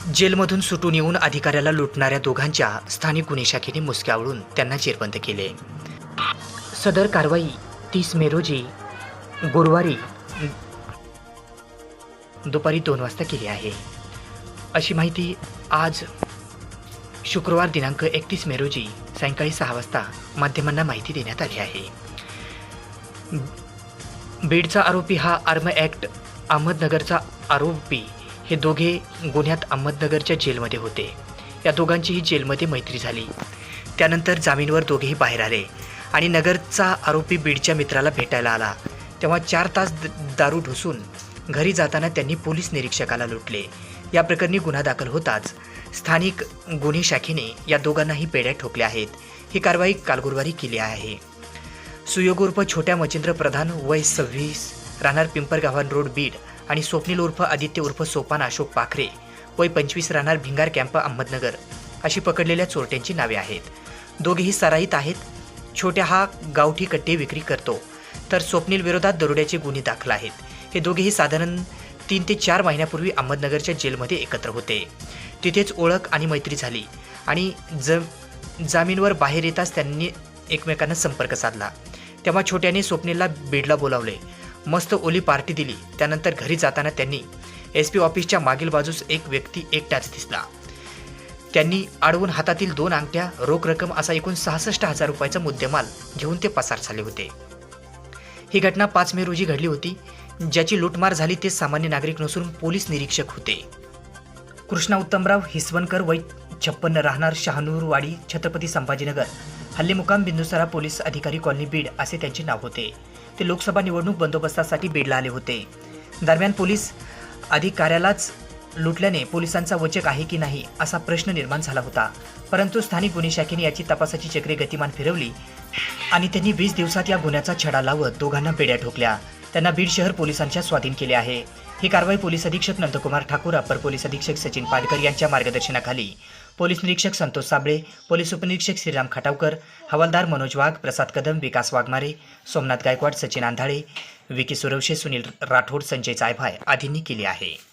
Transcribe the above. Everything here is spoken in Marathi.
जेलमधून सुटून येऊन अधिकाऱ्याला लुटणाऱ्या दोघांच्या स्थानिक गुन्हे शाखेने मुसक्यावळून त्यांना जेरबंद केले. सदर कारवाई तीस मे रोजी गुरुवारी दुपारी दोन वाजता केली आहे. अशी माहिती आज शुक्रवार दिनांक एकतीस मे रोजी सायंकाळी सहा वाजता माध्यमांना माहिती देण्यात आली आहे. बीडचा आरोपी हा आर्म ॲक्ट अहमदनगरचा आरोपी हे दोघे गुन्ह्यात अहमदनगरच्या जेलमध्ये होते. या दोघांचीही जेलमध्ये मैत्री झाली. त्यानंतर जामीनवर दोघेही बाहेर आले आणि नगरचा आरोपी बीडच्या मित्राला भेटायला आला. तेव्हा चार तास द- दारू ढोसून घरी जाताना त्यांनी पोलीस निरीक्षकाला लुटले. या प्रकरणी गुन्हा दाखल होताच स्थानिक गुन्हे शाखेने या दोघांनाही पेड्या ठोकल्या आहेत. ही कारवाई काल गुरुवारी केली आहे. सुयोग उर्फ छोट्या मचिंद्र प्रधान वय सव्वीस राहणार पिंपरगावान रोड बीड आणि स्वप्नील उर्फ आदित्य उर्फ सोपान अशोक पाखरे. वय पंचवीस राहणार भिंगार कॅम्प अहमदनगर. अशी पकडलेल्या चोरट्यांची नावे आहेत. दोघेही सराईत आहेत. छोट्या हा गावठी कट्टे विक्री करतो. तर स्वप्नील विरोधात दरोड्याचे गुन्हे दाखल आहेत. हे दोघेही साधारण तीन ते चार महिन्यापूर्वी अहमदनगरच्या जेलमध्ये एकत्र होते. तिथेच ओळख आणि मैत्री झाली आणि ज जामीनवर बाहेर येताच त्यांनी एकमेकांना संपर्क साधला. तेव्हा छोट्याने स्वप्नीलला बीडला बोलावले. मस्त ओली पार्टी दिली. त्यानंतर घरी जाताना त्यांनी एस पी ऑफिसच्या मागील बाजूस एक व्यक्ती एकटाच दिसला. त्यांनी अडवून हातातील दोन अंगठ्या रोख रक्कम असा एकूण सहासष्ट हजार रुपयाचा मुद्देमाल घेऊन ते पसार झाले होते. ही घटना पाच मे रोजी घडली होती ज्याची लूटमार झाली ते सामान्य नागरिक नसून पोलीस निरीक्षक होते. कृष्णा उत्तमराव हिसवणकर वय छप्पन्न राहणार शहानूरवाडी छत्रपती संभाजीनगर. हल्ली मुकाम बिंदुसरा पोलीस अधिकारी कॉलनी बीड असे त्यांचे नाव होते. ते लोकसभा निवडणूक बंदोबस्तासाठी बीडला आले होते. दरम्यान पोलीस अधिकाऱ्यालाच लुटल्याने पोलिसांचा वचक आहे की नाही असा प्रश्न निर्माण झाला होता. परंतु स्थानिक गुन्हे शाखेने याची तपासाची चक्रे गतिमान फिरवली आणि त्यांनी वीस दिवसात या गुन्ह्याचा छडा लावत दोघांना बेड्या ठोकल्या. त्यांना बीड शहर पोलिसांच्या स्वाधीन केले आहे. ही कारवाई पोलीस अधीक्षक नंदकुमार ठाकूर अप्पर पोलीस अधीक्षक सचिन पाडकर यांच्या मार्गदर्शनाखाली. पोलीस निरीक्षक संतोष साबळे पोलीस उपनिरीक्षक श्रीराम खटावकर हवालदार मनोज वाघ प्रसाद कदम विकास वाघमारे सोमनाथ गायकवाड सचिन आंधाळे विकी सुरवशे सुनील राठोड संजय चायभाय आदींनी केली आहे.